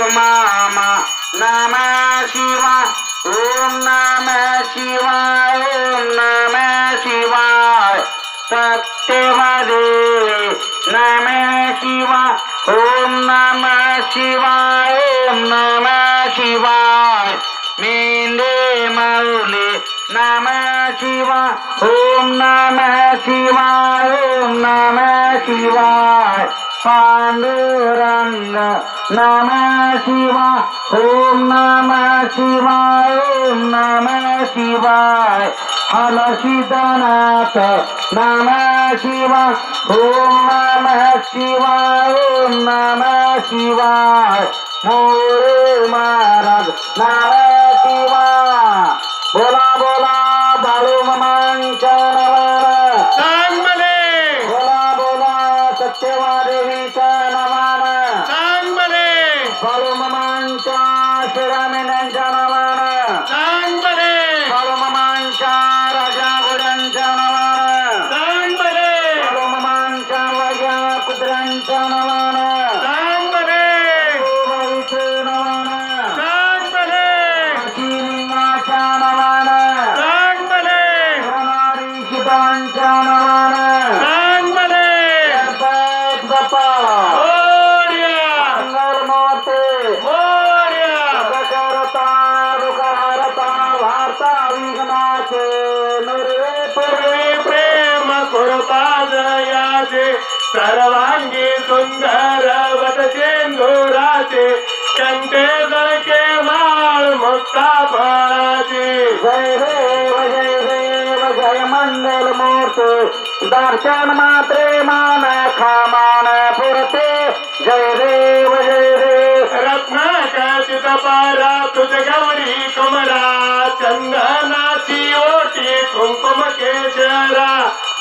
मामा, नम शिवाय ओम नम शिवाय नम शिवाय सत्यवदेवी नम शिवाय ओम नम शिवाय नम शिवाय मौली नम ओम नम शिवाय नम शिवाय पांडुरंग नम शिवा ओम नम शिवाय ओम नम शिवाय हलसिद्धनाथ नम शिवा ओम नम शिवाय ओम नम शिवाय मोरे महाराज नम शिवा। विघ्नाचे नुर्वे पूर्वी प्रेम कृपा जयाचे सर्वांगी सुंदर वटचेंदुराचे कंठे जळके माळ मुक्ता फळाचे जय देव जय देव जय मंगल मूर्ती दर्शन मात्रे मान खामान पुरते जय देव जय देव पारा तुझ गौरी कुमरा चंदनाची ओटी कुंकुम केशरा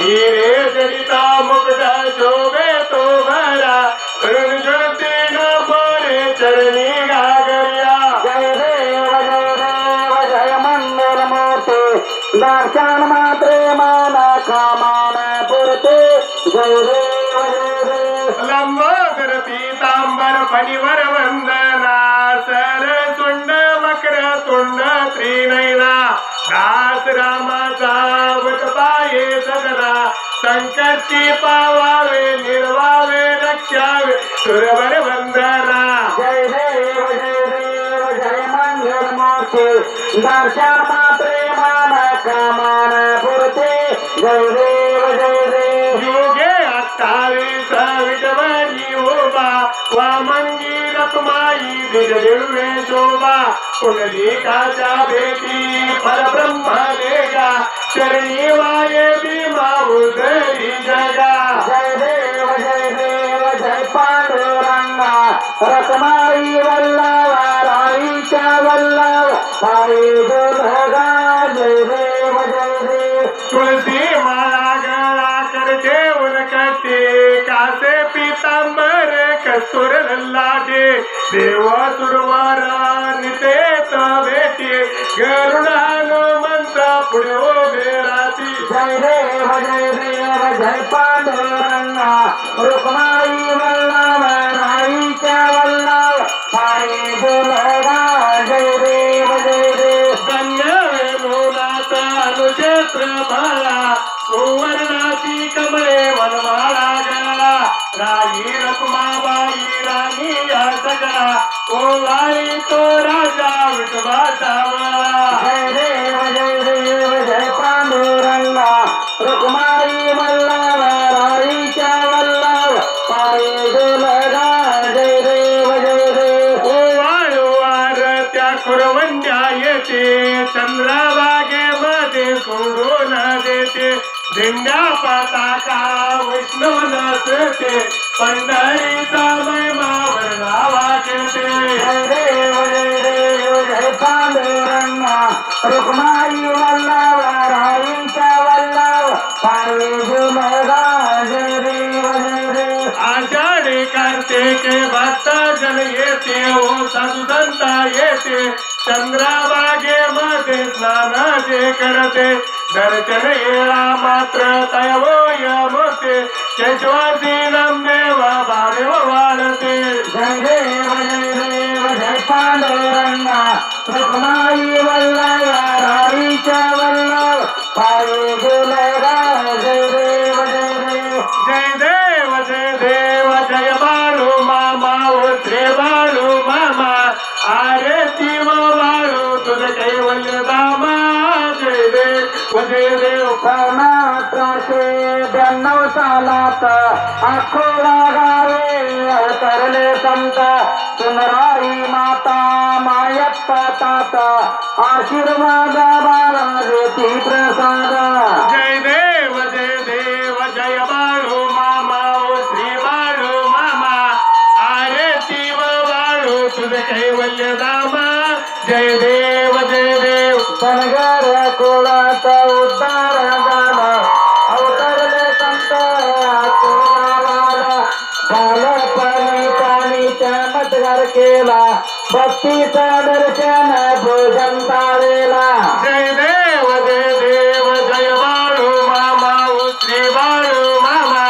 हिरे जडिता मुकुट शोभे तो भरा ऋण ज्योती न बोरे चरणी गागरिया जय देव जय देव जय मंगल मूर्ती दर्शन मात्रे मान खामान पुरते जय देव जय देव लंबोदर पीतांबर फणीवर वंदना सर सुंड वक्र तुंड त्रिनयना दास रामाचा वट पाये सदना संकष्टी पावावे निर्वावे रक्षावे. सुरवर वंदना. जय देव जय देव जय मंगल मूर्ती दर्शन प्रेमान मान कामान पुरते. जय देव जय वामंगी उन दिडवे शोभा बेटी पर ब्रह्मा देगा, चरणी वाये भीमा गरी जगा। जय देव जय देव, जय पांडुरंगा रखमाई वल्लभ राईच्या वल्लभ साई कस्तुर लल्लाटे देव सुरवार नितेत भेटे गरुड हनुमंत पुढे उभे राहती जय देव जय देव जय पांडुरंगा रुक्माई वल्लभ राईच्या वल्लभ साई दुर्गा जय देव जय देव. धन्य वेणुनाथ अनुक्षेत्र माळा सुवर्णाची कमळे वनमाळा गळा राई या सगळा ओवाळी तो राजा विठोबा सावळा जय देव जय देव जय पांडुरंगा। रुक्माई वल्लभ राईच्या वल्लभ साई दुर्गा जय देव जय देव ओवाळवार त्या खुरवंड्या येते। चंद्रभागेमध्ये सोडून देते। झेंड्या पताका वैष्णव नाचते पंढरीचा महिमावर नावा खेळते पांडुरंगा रुक्माई वल्लव राईच्या वल्लव पार्वती मगाज रे रे आषाढी कार्तिक भक्ता जन येते ओ साधुदंता येते. चंद्राबागे मध्ये स्नान जे करते दर्शन मात्र तयवो यमते केशवासी नमदेव भादेव वाळते जय देव जय देव पांडुरंगा रुक्माई वल्लभ जय देव जय देव जय देव जय देव जय मामा मामा आरती बाळू तुझ कैवल्य दामा जय देव अठराशे ब्याण्णव सालात अकोला गावे अवतरले संत. सुनराई माता मायप्पा तात. आशीर्वाद बाळा देती प्रसाद जय देव जय देव जय बाळू मामा ओ श्री बाळू मामा. आरती व बाळू तुझ कैवल्य दामा. जय देव जय देव. धनगर कुळात भक्तीचा दर्शन भोजन ताळेला जय देव जय देव जय बाळू मामा श्री बाळू मामा।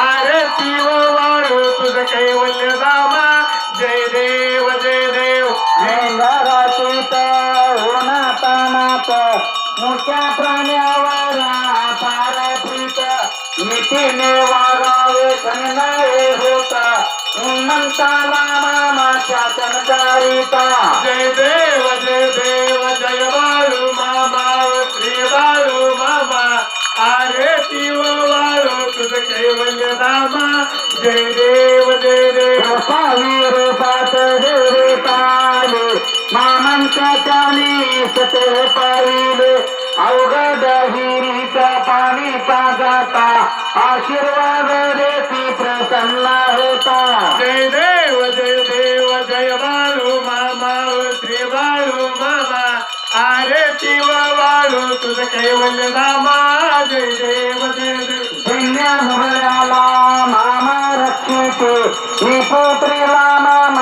आरती व बाळू तुझ कैवल्य दामा। जय देव जय देव। घरातीत उन्हातानात मोठ्या प्राण्यावर फार प्रीत नीतीने वागावे कन्नाळे होत। उन्नताला मामा शासन करीता जय देव जय देव जय बाळू मामा श्री बाळू मामा। आरती व बाळू तुझ कैवल्य दामा जय देव जय देव। पावी रूपात देवी पाले मामांच्या चाली सते पाहिले अवघड हिरीचा पाणी पाजाता आशीर्वाद देती प्रसन्न होता. जय देव जय देव जय बाळू मामा श्री बाळू मामा आरती बाळू तुझ कैवल्य दामा जय देव जय देव. धन्य मुरळ्याला मामा रक्षिते मी पुत्रीला मामा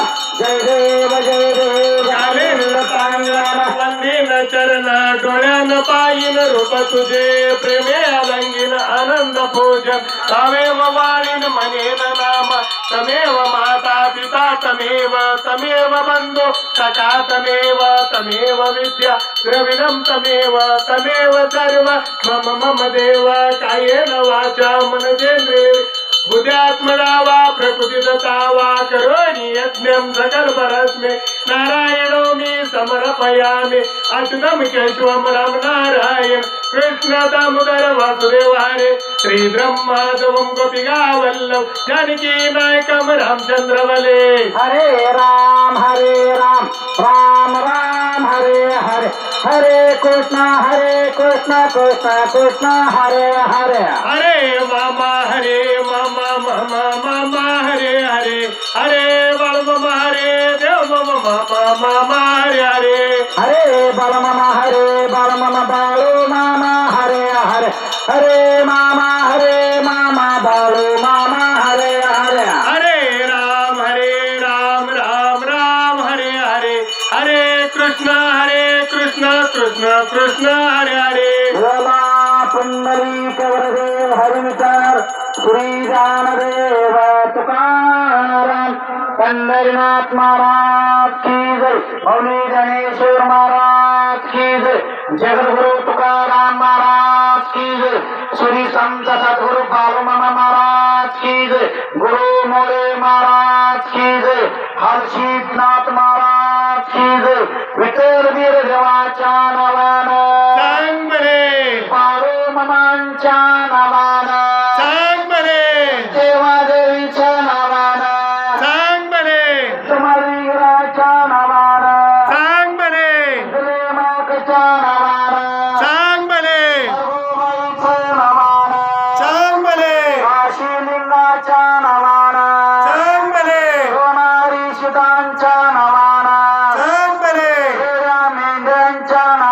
तुझे प्रेमे अलंगिन आनंद पूजन। तमेव वालिन मनेन नाम। तमेव माता पिता, तमेव तमेव बंधु। सखा, तमेव तमेव विद्या। द्रविणम तमेव तमेव सर्व मम मम देव, कायेन वाचा मनजेंद्रिय बुद्ध्यात्मना वा प्रकृतिदता वा करोमि यज्ञं सकलपरस्मे नारायणो मे समर्पयामि। अच्युतं केशवं राम नारायण। कृष्ण दामोदर वासुदेव हरे श्रीब्रह्मादवं गोपिकावल्लभ। जानकी नायकं रामचंद्र वले हरे राम हरे राम। राम राम, हरे हरे। हरे कृष्ण हरे कृष्ण कृष्ण कृष्ण हरे हरे। हरे मामा हरे मामा मामा मामा हरे हरे। हरे बाल मामा हरे देव मामा मामा मामा हरे हरे। हरे बल मम हरे बल मम बाळू मामा हरे हरे। हरे मामा हरे मामा बाळू मामा हरे हरे। हरे राम हरे राम राम राम हरे हरे। हरे कृष्ण हरे कृष्ण कृष्ण कृष्ण, हरे हरे। महाराज की जय। गणेश्वर महाराज की जय। महाराज की जय। श्री संत सद्गुरु महाराज की जय। गुरु मोरे महाराज की जय। हर्षितनाथ महाराज चीज विठ्ठलवीर देवाच्या नावानं. सांग बरे জানা